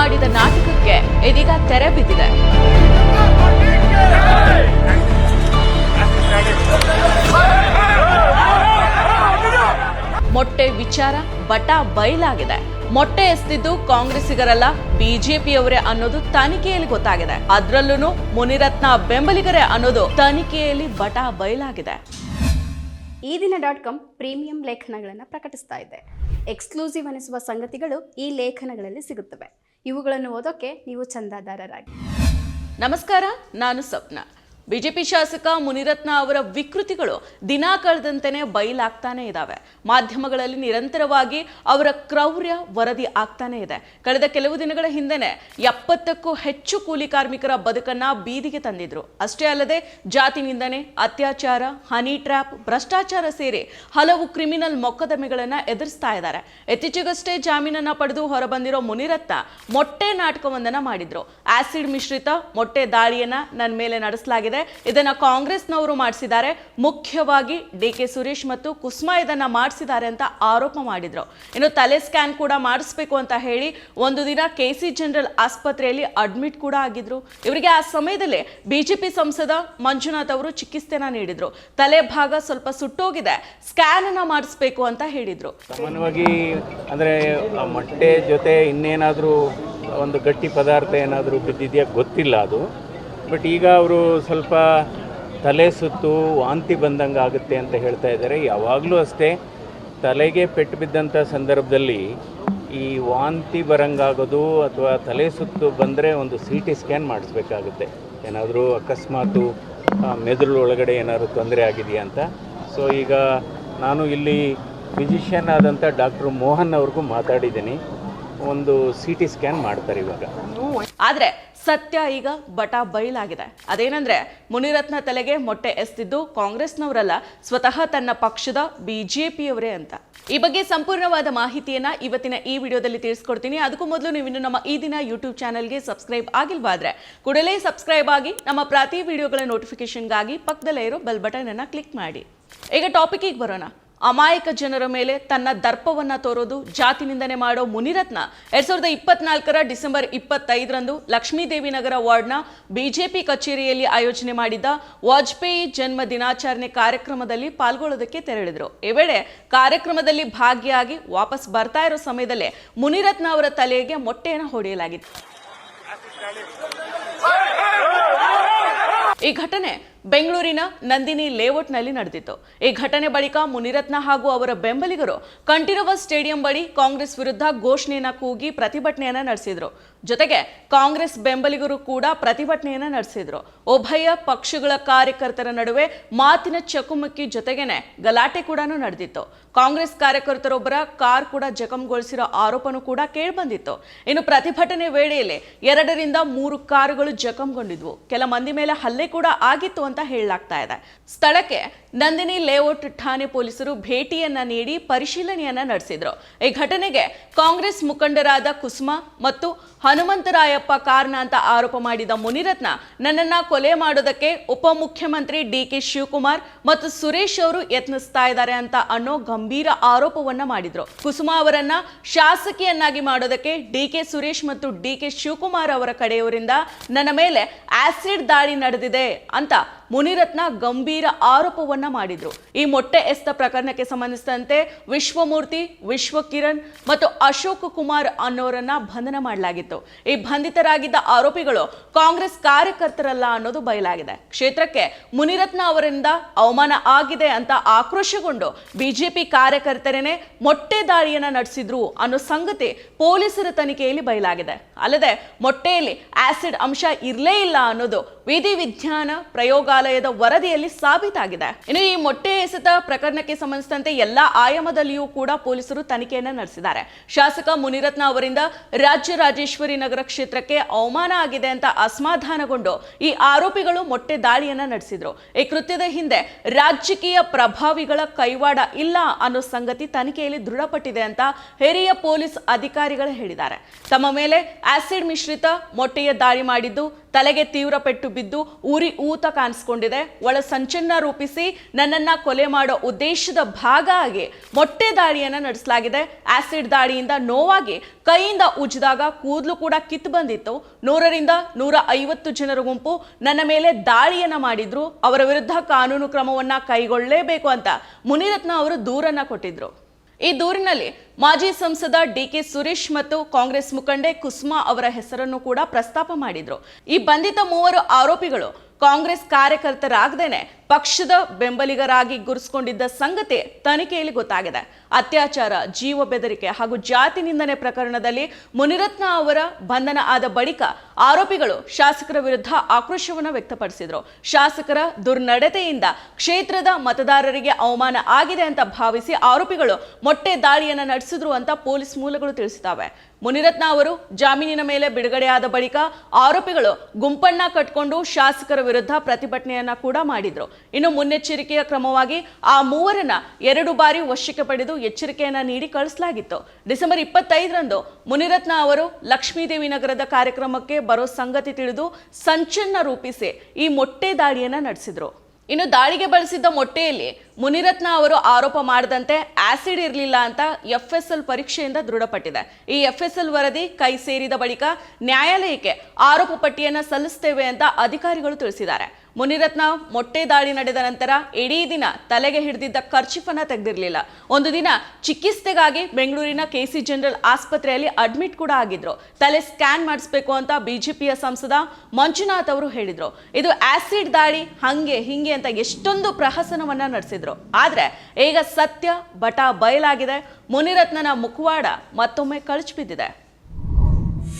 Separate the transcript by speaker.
Speaker 1: ಆಡಿದ ನಾಟಕಕ್ಕೆ ಇದೀಗ ತೆರೆ ಬಿದ್ದಿದೆ. ಮೊಟ್ಟೆ ವಿಚಾರ, ಬಟ ಬಯಲಾಗಿದೆ. ಮೊಟ್ಟೆ ಎಸ್ತಿದ್ದು ಕಾಂಗ್ರೆಸ್ಸಿಗರಲ್ಲ, ಬಿಜೆಪಿಯವರೇ ಅನ್ನೋದು ತನಿಖೆಯಲ್ಲಿ ಗೊತ್ತಾಗಿದೆ. ಅದರಲ್ಲೂ ಮುನಿರತ್ನ ಬೆಂಬಲಿಗರೇ ಅನ್ನೋದು ತನಿಖೆಯಲ್ಲಿ ಬಟ ಬಯಲಾಗಿದೆ.
Speaker 2: ಈ ದಿನ ಡಾಟ್ ಕಾಮ್ ಪ್ರೀಮಿಯಂ ಲೇಖನಗಳನ್ನು ಪ್ರಕಟಿಸ್ತಾ ಇದೆ. ಎಕ್ಸ್ಕ್ಲೂಸಿವ್ ಅನಿಸುವ ಸಂಗತಿಗಳು ಈ ಲೇಖನಗಳಲ್ಲಿ ಸಿಗುತ್ತವೆ. ಇವುಗಳನ್ನು ಓದೋಕೆ ನೀವು ಚಂದಾದಾರರಾಗಿ.
Speaker 1: ನಮಸ್ಕಾರ ನಾನು ಸ್ವಪ್ನ. ಬಿಜೆಪಿ ಶಾಸಕ ಮುನಿರತ್ನ ಅವರ ವಿಕೃತಿಗಳು ದಿನ ಕಳೆದಂತೆ ಬಯಲಾಗ್ತಾನೆ ಇದ್ದಾವೆ ಮಾಧ್ಯಮಗಳಲ್ಲಿ ನಿರಂತರವಾಗಿ ಅವರ ಕ್ರೌರ್ಯ ವರದಿ ಆಗ್ತಾನೆ ಇದೆ. ಕಳೆದ ಕೆಲವು ದಿನಗಳ ಹಿಂದೆನೆ ಎಪ್ಪತ್ತಕ್ಕೂ ಹೆಚ್ಚು ಕೂಲಿ ಕಾರ್ಮಿಕರ ಬದುಕನ್ನ ಬೀದಿಗೆ ತಂದಿದ್ರು. ಅಷ್ಟೇ ಅಲ್ಲದೆ ಜಾತಿ ನಿಂದನೆ ಅತ್ಯಾಚಾರ, ಹನಿ ಟ್ರ್ಯಾಪ್, ಭ್ರಷ್ಟಾಚಾರ ಸೇರಿ ಹಲವು ಕ್ರಿಮಿನಲ್ ಮೊಕದ್ದಮೆಗಳನ್ನ ಎದುರಿಸ್ತಾ ಇದ್ದಾರೆ. ಇತ್ತೀಚೆಗಷ್ಟೇ ಜಾಮೀನನ್ನ ಪಡೆದು ಹೊರಬಂದಿರೋ ಮುನಿರತ್ನ ಮೊಟ್ಟೆ ನಾಟಕವೊಂದನ್ನ ಮಾಡಿದ್ರು. ಆಸಿಡ್ ಮಿಶ್ರಿತ ಮೊಟ್ಟೆ ದಾಳಿಯನ್ನ ನನ್ನ ಮೇಲೆ ನಡೆಸಲಾಗಿದೆ ಇದನ್ನ ಕಾಂಗ್ರೆಸ್ನವರು ಮಾಡಿಸಿದ್ದಾರೆ. ಮುಖ್ಯವಾಗಿ ಡಿ ಕೆ ಸುರೇಶ್ ಮತ್ತು ಕುಸ್ಮಾ ಇದನ್ನ ಮಾಡಿಸಿದ್ದಾರೆ ಅಂತ ಆರೋಪ ಮಾಡಿದ್ರು. ಇನ್ನು ತಲೆ ಸ್ಕ್ಯಾನ್ ಕೂಡ ಮಾಡಿಸ್ಬೇಕು ಅಂತ ಹೇಳಿ ಒಂದು ದಿನ ಕೆ ಸಿ ಜನರಲ್ ಆಸ್ಪತ್ರೆಯಲ್ಲಿ ಅಡ್ಮಿಟ್ ಕೂಡ ಆಗಿದ್ರು. ಇವರಿಗೆ ಆ ಸಮಯದಲ್ಲಿ ಬಿಜೆಪಿ ಸಂಸದ ಮಂಜುನಾಥ್ ಅವರು ಚಿಕಿತ್ಸೆನ ನೀಡಿದ್ರು. ತಲೆ ಭಾಗ ಸ್ವಲ್ಪ ಸುಟ್ಟೋಗಿದೆ. ಸ್ಕ್ಯಾನ್ ಅನ್ನ ಮಾಡಿಸ್ಬೇಕು ಅಂತ ಹೇಳಿದ್ರು.
Speaker 3: ಸಾಮಾನ್ಯವಾಗಿ ಅಂದ್ರೆ ಮೊಟ್ಟೆ ಜೊತೆ ಇನ್ನೇನಾದರೂ ಒಂದು ಗಟ್ಟಿ ಪದಾರ್ಥ ಏನಾದರೂ ಬಿದ್ದಿದೆಯಾ ಗೊತ್ತಿಲ್ಲ ಅದು. ಬಟ್ ಈಗ ಅವರು ಸ್ವಲ್ಪ ತಲೆ ಸುತ್ತು ವಾಂತಿ ಬಂದಂಗೆ ಆಗುತ್ತೆ ಅಂತ ಹೇಳ್ತಾ ಇದ್ದಾರೆ. ಯಾವಾಗಲೂ ಅಷ್ಟೇ ತಲೆಗೆ ಪೆಟ್ಟು ಬಿದ್ದಂಥ ಸಂದರ್ಭದಲ್ಲಿ ಈ ವಾಂತಿ ಬರಂಗಾಗೋದು ಅಥವಾ ತಲೆ ಸುತ್ತು ಬಂದರೆ ಒಂದು ಸಿ ಟಿ ಸ್ಕ್ಯಾನ್ ಮಾಡಿಸ್ಬೇಕಾಗುತ್ತೆ. ಏನಾದರೂ ಅಕಸ್ಮಾತು ಮೆದುಳು ಒಳಗಡೆ ಏನಾದರೂ ತೊಂದರೆ ಆಗಿದೆಯಾ ಅಂತ. ಸೊ ಈಗ ನಾನು ಇಲ್ಲಿ ಫಿಸಿಷಿಯನ್ ಆದಂಥ ಡಾಕ್ಟ್ರು ಮೋಹನ್ ಅವ್ರಿಗೂ ಮಾತಾಡಿದ್ದೀನಿ. ಒಂದು ಸಿ ಟಿ ಸ್ಕ್ಯಾನ್ ಮಾಡ್ತಾರೆ ಇವಾಗ.
Speaker 1: ಆದ್ರೆ ಸತ್ಯ ಈಗ ಬಟ ಬಯಲಾಗಿದೆ ಅದೇನಂದ್ರೆ ಮುನಿರತ್ನ ತಲೆಗೆ ಮೊಟ್ಟೆ ಎಸ್ತಿದ್ದು ಕಾಂಗ್ರೆಸ್ನವರಲ್ಲ, ಸ್ವತಃ ತನ್ನ ಪಕ್ಷದ ಬಿಜೆಪಿಯವರೇ ಅಂತ. ಈ ಬಗ್ಗೆ ಸಂಪೂರ್ಣವಾದ ಮಾಹಿತಿಯನ್ನ ಇವತ್ತಿನ ಈ ವಿಡಿಯೋದಲ್ಲಿ ತಿಳಿಸ್ಕೊಡ್ತೀನಿ. ಅದಕ್ಕೂ ಮೊದಲು ನೀವು ಇನ್ನು ನಮ್ಮ ಈ ದಿನ ಯೂಟ್ಯೂಬ್ ಚಾನಲ್ಗೆ ಸಬ್ಸ್ಕ್ರೈಬ್ ಆಗಿಲ್ವಾದ್ರೆ ಕೂಡಲೇ ಸಬ್ಸ್ಕ್ರೈಬ್ ಆಗಿ ನಮ್ಮ ಪ್ರತಿ ವಿಡಿಯೋಗಳ ನೋಟಿಫಿಕೇಶನ್ಗಾಗಿ ಪಕ್ಕದಲ್ಲೇ ಇರೋ ಬೆಲ್ ಬಟನ್ ಅನ್ನ ಕ್ಲಿಕ್ ಮಾಡಿ. ಈಗ ಟಾಪಿಕ್ಗೆ ಬರೋಣ. ಅಮಾಯಕ ಜನರ ಮೇಲೆ ತನ್ನ ದರ್ಪವನ್ನ ತೋರೋದು, ಜಾತಿ ನಿಂದನೆ ಮಾಡೋ ಮುನಿರತ್ನ ಎರಡ್ ಸಾವಿರದ ಇಪ್ಪತ್ನಾಲ್ಕರ ಡಿಸೆಂಬರ್ ಇಪ್ಪತ್ತೈದರಂದು ಲಕ್ಷ್ಮೀದೇವಿ ನಗರ ವಾರ್ಡ್ನ ಬಿಜೆಪಿ ಕಚೇರಿಯಲ್ಲಿ ಆಯೋಜನೆ ಮಾಡಿದ್ದ ವಾಜಪೇಯಿ ಜನ್ಮ ದಿನಾಚರಣೆ ಕಾರ್ಯಕ್ರಮದಲ್ಲಿ ಪಾಲ್ಗೊಳ್ಳೋದಕ್ಕೆ ತೆರಳಿದರು. ಈ ವೇಳೆ ಕಾರ್ಯಕ್ರಮದಲ್ಲಿ ಭಾಗಿಯಾಗಿ ವಾಪಸ್ ಬರ್ತಾ ಇರೋ ಸಮಯದಲ್ಲೇ ಮುನಿರತ್ನ ಅವರ ತಲೆಗೆ ಮೊಟ್ಟೆಯನ್ನು ಹೊಡೆಯಲಾಗಿತ್ತು. ಈ ಘಟನೆ ಬೆಂಗಳೂರಿನ ನಂದಿನಿ ಲೇಔಟ್ನಲ್ಲಿ ನಡೆದಿತ್ತು. ಈ ಘಟನೆ ಬಳಿಕ ಮುನಿರತ್ನ ಹಾಗೂ ಅವರ ಬೆಂಬಲಿಗರು ಕಂಠೀರವ ಸ್ಟೇಡಿಯಂ ಬಳಿ ಕಾಂಗ್ರೆಸ್ ವಿರುದ್ಧ ಘೋಷಣೆಯನ್ನ ಕೂಗಿ ಪ್ರತಿಭಟನೆಯನ್ನ ನಡೆಸಿದ್ರು. ಜೊತೆಗೆ ಕಾಂಗ್ರೆಸ್ ಬೆಂಬಲಿಗರು ಕೂಡ ಪ್ರತಿಭಟನೆಯನ್ನ ನಡೆಸಿದ್ರು. ಉಭಯ ಪಕ್ಷಗಳ ಕಾರ್ಯಕರ್ತರ ನಡುವೆ ಮಾತಿನ ಚಕಮಕಿ ಜೊತೆಗೇನೆ ಗಲಾಟೆ ಕೂಡ ನಡೆದಿತ್ತು. ಕಾಂಗ್ರೆಸ್ ಕಾರ್ಯಕರ್ತರೊಬ್ಬರ ಕಾರ್ ಕೂಡ ಜಖಂಗೊಳಿಸಿರೋ ಆರೋಪನೂ ಕೂಡ ಕೇಳಿಬಂದಿತ್ತು. ಇನ್ನು ಪ್ರತಿಭಟನೆ ವೇಳೆಯಲ್ಲಿ ಎರಡರಿಂದ ಮೂರು ಕಾರುಗಳು ಜಖಂಗೊಂಡಿದ್ವು. ಕೆಲ ಮಂದಿ ಮೇಲೆ ಹಲ್ಲೆ ಕೂಡ ಆಗಿತ್ತು ಅಂತ ಹೇಳಲಾಗ್ತಾ ಇದೆ. ಸ್ಥಳಕ್ಕೆ ನಂದಿನಿ ಲೇಔಟ್ ಠಾಣೆ ಪೊಲೀಸರು ಭೇಟಿಯನ್ನ ನೀಡಿ ಪರಿಶೀಲನೆಯನ್ನ ನಡೆಸಿದ್ರು. ಈ ಘಟನೆಗೆ ಕಾಂಗ್ರೆಸ್ ಮುಖಂಡರಾದ ಕುಸುಮಾ ಮತ್ತು ಹನುಮಂತರಾಯಪ್ಪ ಕಾರಣ ಅಂತ ಆರೋಪ ಮಾಡಿದ ಮುನಿರತ್ನ ನನ್ನನ್ನ ಕೊಲೆ ಮಾಡೋದಕ್ಕೆ ಉಪಮುಖ್ಯಮಂತ್ರಿ ಡಿ ಕೆ ಶಿವಕುಮಾರ್ ಮತ್ತು ಸುರೇಶ್ ಅವರು ಯತ್ನಿಸ್ತಾ ಇದ್ದಾರೆ ಅಂತ ಅನ್ನೋ ಗಂಭೀರ ಆರೋಪವನ್ನ ಮಾಡಿದ್ರು. ಕುಸುಮಾ ಅವರನ್ನ ಶಾಸಕಿಯನ್ನಾಗಿ ಮಾಡೋದಕ್ಕೆ ಡಿ ಕೆ ಸುರೇಶ್ ಮತ್ತು ಡಿ ಕೆ ಶಿವಕುಮಾರ್ ಅವರ ಕಡೆಯವರಿಂದ ನನ್ನ ಮೇಲೆ ಆಸಿಡ್ ದಾಳಿ ನಡೆದಿದೆ ಅಂತ ಮುನಿರತ್ನ ಗಂಭೀರ ಆರೋಪವನ್ನ ಮಾಡಿದ್ರು. ಈ ಮೊಟ್ಟೆ ಎಸ್ತ ಪ್ರಕರಣಕ್ಕೆ ಸಂಬಂಧಿಸಿದಂತೆ ವಿಶ್ವಮೂರ್ತಿ, ವಿಶ್ವಕಿರಣ್ ಮತ್ತು ಅಶೋಕ್ ಕುಮಾರ್ ಅನ್ನೋರನ್ನ ಬಂಧನ ಮಾಡಲಾಗಿತ್ತು. ಈ ಬಂಧಿತರಾಗಿದ್ದ ಆರೋಪಿಗಳು ಕಾಂಗ್ರೆಸ್ ಕಾರ್ಯಕರ್ತರಲ್ಲ ಅನ್ನೋದು ಬಯಲಾಗಿದೆ. ಕ್ಷೇತ್ರಕ್ಕೆ ಮುನಿರತ್ನ ಅವರಿಂದ ಅವಮಾನ ಆಗಿದೆ ಅಂತ ಆಕ್ರೋಶಗೊಂಡು ಬಿಜೆಪಿ ಕಾರ್ಯಕರ್ತರೇನೆ ಮೊಟ್ಟೆ ದಾಳಿಯನ್ನ ನಡೆಸಿದ್ರು ಅನ್ನೋ ಸಂಗತಿ ಪೊಲೀಸರ ತನಿಖೆಯಲ್ಲಿ ಬಯಲಾಗಿದೆ. ಅಲ್ಲದೆ ಮೊಟ್ಟೆಯಲ್ಲಿ ಆಸಿಡ್ ಅಂಶ ಇರಲೇ ಇಲ್ಲ ಅನ್ನೋದು ವಿಧಿವಿಜ್ಞಾನ ಪ್ರಯೋಗಾಲಯದ ವರದಿಯಲ್ಲಿ ಸಾಬೀತಾಗಿದೆ. ಇನ್ನು ಈ ಮೊಟ್ಟೆ ಎಸೆತ ಪ್ರಕರಣಕ್ಕೆ ಸಂಬಂಧಿಸಿದಂತೆ ಎಲ್ಲಾ ಆಯಾಮದಲ್ಲಿಯೂ ಕೂಡ ಪೊಲೀಸರು ತನಿಖೆಯನ್ನು ನಡೆಸಿದ್ದಾರೆ. ಶಾಸಕ ಮುನಿರತ್ನ ಅವರಿಂದ ರಾಜ್ಯ ರಾಜೇಶ್ವರಿ ನಗರ ಕ್ಷೇತ್ರಕ್ಕೆ ಅವಮಾನ ಆಗಿದೆ ಅಂತ ಅಸಮಾಧಾನಗೊಂಡು ಈ ಆರೋಪಿಗಳು ಮೊಟ್ಟೆ ದಾಳಿಯನ್ನ ನಡೆಸಿದ್ರು. ಈ ಕೃತ್ಯದ ಹಿಂದೆ ರಾಜಕೀಯ ಪ್ರಭಾವಿಗಳ ಕೈವಾಡ ಇಲ್ಲ ಅನ್ನೋ ಸಂಗತಿ ತನಿಖೆಯಲ್ಲಿ ದೃಢಪಟ್ಟಿದೆ ಅಂತ ಹಿರಿಯ ಪೊಲೀಸ್ ಅಧಿಕಾರಿಗಳು ಹೇಳಿದ್ದಾರೆ. ತಮ್ಮ ಮೇಲೆ ಆಸಿಡ್ ಮಿಶ್ರಿತ ಮೊಟ್ಟೆಯ ದಾಳಿ ಮಾಡಿದ್ದು ತಲೆಗೆ ತೀವ್ರ ಪೆಟ್ಟು ಬಿದ್ದು ಊರಿ ಊತ ಕಾಣಿಸ್ಕೊಂಡಿದೆ. ಒಳ ಸಂಚನ್ನ ರೂಪಿಸಿ ನನ್ನನ್ನ ಕೊಲೆ ಮಾಡೋ ಉದ್ದೇಶದ ಭಾಗ ಆಗಿ ಮೊಟ್ಟೆ ದಾಳಿಯನ್ನ ನಡೆಸಲಾಗಿದೆ. ಆಸಿಡ್ ದಾಳಿಯಿಂದ ನೋವಾಗಿ ಕೈಯಿಂದ ಉಜ್ಜಿದಾಗ ಕೂದಲು ಕೂಡ ಕಿತ್ತು ಬಂದಿತ್ತು. ನೂರರಿಂದ ನೂರ ಐವತ್ತು ಜನರ ಗುಂಪು ನನ್ನ ಮೇಲೆ ದಾಳಿಯನ್ನ ಮಾಡಿದ್ರು. ಅವರ ವಿರುದ್ಧ ಕಾನೂನು ಕ್ರಮವನ್ನ ಕೈಗೊಳ್ಳಲೇಬೇಕು ಅಂತ ಮುನಿರತ್ನ ಅವರು ದೂರನ್ನ ಕೊಟ್ಟಿದ್ರು. ಈ ದೂರಿನಲ್ಲಿ ಮಾಜಿ ಸಂಸದ ಡಿ ಕೆ ಸುರೇಶ್ ಮತ್ತು ಕಾಂಗ್ರೆಸ್ ಮುಖಂಡೆ ಕುಸುಮಾ ಅವರ ಹೆಸರನ್ನು ಕೂಡ ಪ್ರಸ್ತಾಪ ಮಾಡಿದ್ರು. ಈ ಬಂಧಿತ ಮೂವರು ಆರೋಪಿಗಳು ಕಾಂಗ್ರೆಸ್ ಕಾರ್ಯಕರ್ತರಾಗದೇನೆ ಪಕ್ಷದ ಬೆಂಬಲಿಗರಾಗಿ ಗುರುಸ್ಕೊಂಡಿದ್ದ ಸಂಗತಿ ತನಿಖೆಯಲ್ಲಿ ಗೊತ್ತಾಗಿದೆ. ಅತ್ಯಾಚಾರ, ಜೀವ ಬೆದರಿಕೆ ಹಾಗೂ ಜಾತಿ ನಿಂದನೆ ಪ್ರಕರಣದಲ್ಲಿ ಮುನಿರತ್ನ ಅವರ ಬಂಧನ ಆದ ಬಳಿಕ ಆರೋಪಿಗಳು ಶಾಸಕರ ವಿರುದ್ಧ ಆಕ್ರೋಶವನ್ನು ವ್ಯಕ್ತಪಡಿಸಿದರು. ಶಾಸಕರ ದುರ್ನಡತೆಯಿಂದ ಕ್ಷೇತ್ರದ ಮತದಾರರಿಗೆ ಅವಮಾನ ಆಗಿದೆ ಅಂತ ಭಾವಿಸಿ ಆರೋಪಿಗಳು ಮೊಟ್ಟೆ ದಾಳಿಯನ್ನ ನಡೆಸಿದ್ರು ಅಂತ ಪೊಲೀಸ್ ಮೂಲಗಳು ತಿಳಿಸಿದ್ದಾವೆ. ಮುನಿರತ್ನ ಅವರು ಜಾಮೀನಿನ ಮೇಲೆ ಬಿಡುಗಡೆಯಾದ ಬಳಿಕ ಆರೋಪಿಗಳು ಗುಂಪಣ್ಣ ಕಟ್ಕೊಂಡು ಶಾಸಕರ ವಿರುದ್ಧ ಪ್ರತಿಭಟನೆಯನ್ನ ಕೂಡ ಮಾಡಿದ್ರು. ಇನ್ನು ಮುನ್ನೆಚ್ಚರಿಕೆಯ ಕ್ರಮವಾಗಿ ಆ ಮೂವರನ್ನ ಎರಡು ಬಾರಿ ವಶಕ್ಕೆ ಪಡೆದು ಎಚ್ಚರಿಕೆಯನ್ನ ನೀಡಿ ಕಳಿಸಲಾಗಿತ್ತು. ಡಿಸೆಂಬರ್ ಇಪ್ಪತ್ತೈದರಂದು ಮುನಿರತ್ನ ಅವರು ಲಕ್ಷ್ಮೀದೇವಿ ನಗರದ ಕಾರ್ಯಕ್ರಮಕ್ಕೆ ಬರೋ ಸಂಗತಿ ತಿಳಿದು ಸಂಚನ್ನ ರೂಪಿಸಿ ಈ ಮೊಟ್ಟೆ ದಾಳಿಯನ್ನ ನಡೆಸಿದ್ರು. ಇನ್ನು ದಾಳಿಗೆ ಬಳಸಿದ್ದ ಮೊಟ್ಟೆಯಲ್ಲಿ ಮುನಿರತ್ನ ಅವರು ಆರೋಪ ಮಾಡದಂತೆ ಆಸಿಡ್ ಇರಲಿಲ್ಲ ಅಂತ ಎಫ್ ಎಸ್ ಎಲ್ ಪರೀಕ್ಷೆಯಿಂದ ದೃಢಪಟ್ಟಿದೆ. ಈ ಎಫ್ ಎಸ್ ಎಲ್ ವರದಿ ಕೈ ಸೇರಿದ ಬಳಿಕ ನ್ಯಾಯಾಲಯಕ್ಕೆ ಆರೋಪ ಪಟ್ಟಿಯನ್ನು ಸಲ್ಲಿಸುತ್ತೇವೆ ಅಂತ ಅಧಿಕಾರಿಗಳು ತಿಳಿಸಿದ್ದಾರೆ. ಮುನಿರತ್ನ ಮೊಟ್ಟೆ ದಾಳಿ ನಡೆದ ನಂತರ ಇಡೀ ದಿನ ತಲೆಗೆ ಹಿಡಿದಿದ್ದ ಖರ್ಚಿಫನ್ನ ತೆಗೆದಿರಲಿಲ್ಲ. ಒಂದು ದಿನ ಚಿಕಿತ್ಸೆಗಾಗಿ ಬೆಂಗಳೂರಿನ ಕೆಸಿ ಜನರಲ್ ಆಸ್ಪತ್ರೆಯಲ್ಲಿ ಅಡ್ಮಿಟ್ ಕೂಡ ಆಗಿದ್ರು. ತಲೆ ಸ್ಕ್ಯಾನ್ ಮಾಡಿಸ್ಬೇಕು ಅಂತ ಬಿಜೆಪಿಯ ಸಂಸದ ಮಂಜುನಾಥ್ ಅವರು ಹೇಳಿದ್ರು. ಇದು ಆಸಿಡ್ ದಾಳಿ, ಹಂಗೆ ಹಿಂಗೆ ಅಂತ ಎಷ್ಟೊಂದು ಪ್ರಹಸನವನ್ನ ನಡೆಸಿದ್ರು. ಆದ್ರೆ ಈಗ ಸತ್ಯ, ಬಟ ಬಯಲಾಗಿದೆ. ಮುನಿರತ್ನನ ಮುಖವಾಡ ಮತ್ತೊಮ್ಮೆ ಕಳಚಿ ಬಿದ್ದಿದೆ.